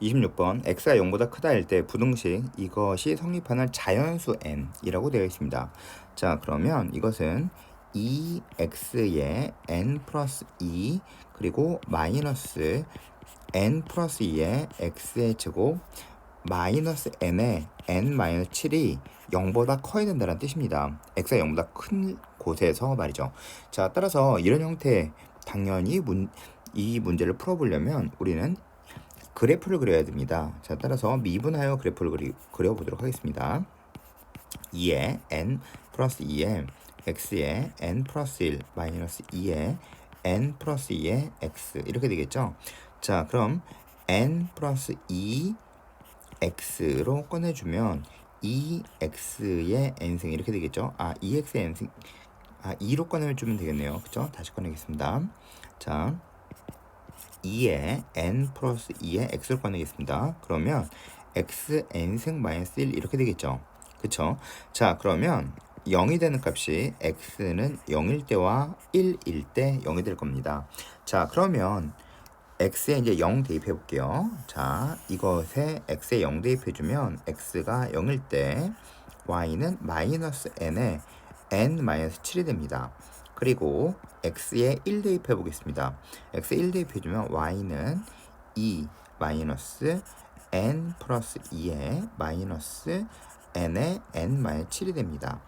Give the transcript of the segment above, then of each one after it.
26번 x가 0보다 크다일 때 부등식 이것이 성립하는 자연수 n이라고 되어 있습니다. 자 그러면 이것은 2x의 n 플러스 2 그리고 마이너스 n 플러스 2의 x의 제곱 마이너스 n의 n 마이너스 7이 0보다 커야 된다는 뜻입니다. x가 0보다 큰 곳에서 말이죠. 자 따라서 이런 형태 당연히 문, 이 문제를 풀어보려면 우리는 그래프를 그려야 됩니다. 자, 따라서 미분하여 그래프를 그리, 그려보도록 하겠습니다. 2에 n 플러스 2에 x에 n 플러스 1 마이너스 2에 n 플러스 2에 x 이렇게 되겠죠. 자, 그럼 n 플러스 2 x로 꺼내주면 2x의 n승 이렇게 되겠죠. 아, 2x의 n승 아, 2로 꺼내주면 되겠네요. 그죠? 다시 꺼내겠습니다. 자, 2에 n 플러스 2에 x를 꺼내겠습니다. 그러면 x n승 마이너스 1 이렇게 되겠죠. 그쵸? 자 그러면 0이 되는 값이 x는 0일 때와 1일 때 0이 될 겁니다. 자 그러면 x에 이제 0 대입해 볼게요. 자 이것에 x에 0 대입해 주면 x가 0일 때 y는 마이너스 n에 n 마이너스 7이 됩니다. 그리고 x에 1 대입해 보겠습니다. x에 1 대입해 주면 y는 2 마이너스 n 플러스 2에 마이너스 n에 n 마이너스 7이 됩니다.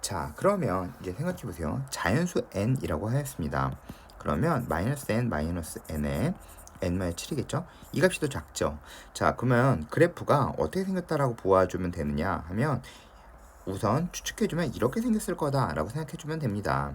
자, 그러면 이제 생각해 보세요. 자연수 n이라고 하였습니다. 그러면 마이너스 n 마이너스 n에 n 마이너스 7이겠죠? 이 값이 더 작죠. 자, 그러면 그래프가 어떻게 생겼다라고 보아주면 되느냐 하면 우선 추측해주면 이렇게 생겼을 거다라고 생각해주면 됩니다.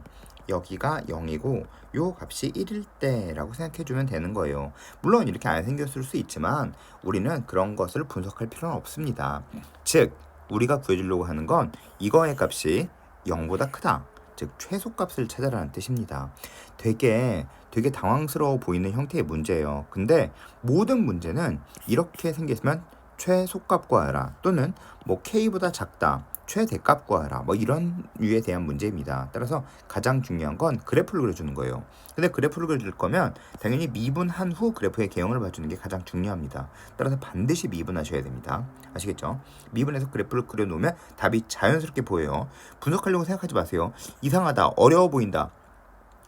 여기가 0이고 요 값이 1일 때라고 생각해주면 되는 거예요. 물론 이렇게 안 생겼을 수 있지만 우리는 그런 것을 분석할 필요는 없습니다. 즉 우리가 구해주려고 하는 건 이거의 값이 0보다 크다. 즉 최소값을 찾아라는 뜻입니다. 되게 되게 당황스러워 보이는 형태의 문제예요. 근데 모든 문제는 이렇게 생겼으면 최소값 구하라 또는 뭐 k보다 작다 최대값 구하라 뭐 이런 류에 대한 문제입니다. 따라서 가장 중요한 건 그래프를 그려주는 거예요. 근데 그래프를 그려줄 거면 당연히 미분한 후 그래프의 개형을 봐주는 게 가장 중요합니다. 따라서 반드시 미분하셔야 됩니다. 아시겠죠? 미분해서 그래프를 그려놓으면 답이 자연스럽게 보여요. 분석하려고 생각하지 마세요. 이상하다, 어려워 보인다.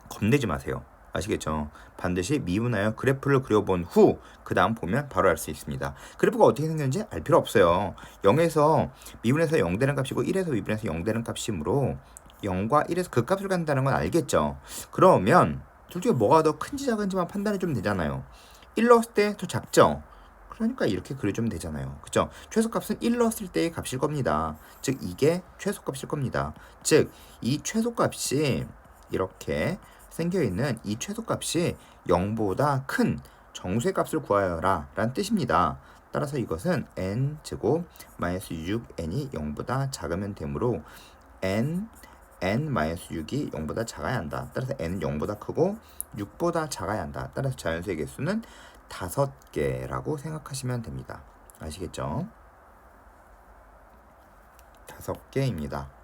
겁내지 마세요. 아시겠죠? 반드시 미분하여 그래프를 그려본 후 그 다음 보면 바로 알 수 있습니다. 그래프가 어떻게 생겼는지 알 필요 없어요. 0에서 미분해서 0 되는 값이고 1에서 미분해서 0 되는 값이므로 0과 1에서 그 값을 간다는 건 알겠죠? 그러면 둘 중에 뭐가 더 큰지 작은지만 판단해 주면 되잖아요. 1 넣었을 때 더 작죠? 그러니까 이렇게 그려주면 되잖아요. 그죠? 최소값은 1 넣었을 때의 값일 겁니다. 즉 이게 최소값일 겁니다. 즉 이 최소값이 이렇게 생겨 있는 이 최소값이 0보다 큰 정수의 값을 구하여라 라는 뜻입니다. 따라서 이것은 n 제곱 마이너스 6n이 0보다 작으면 되므로 n n 마이너스 6이 0보다 작아야 한다. 따라서 n은 0보다 크고 6보다 작아야 한다. 따라서 자연수의 개수는 5개라고 생각하시면 됩니다. 아시겠죠? 5개입니다.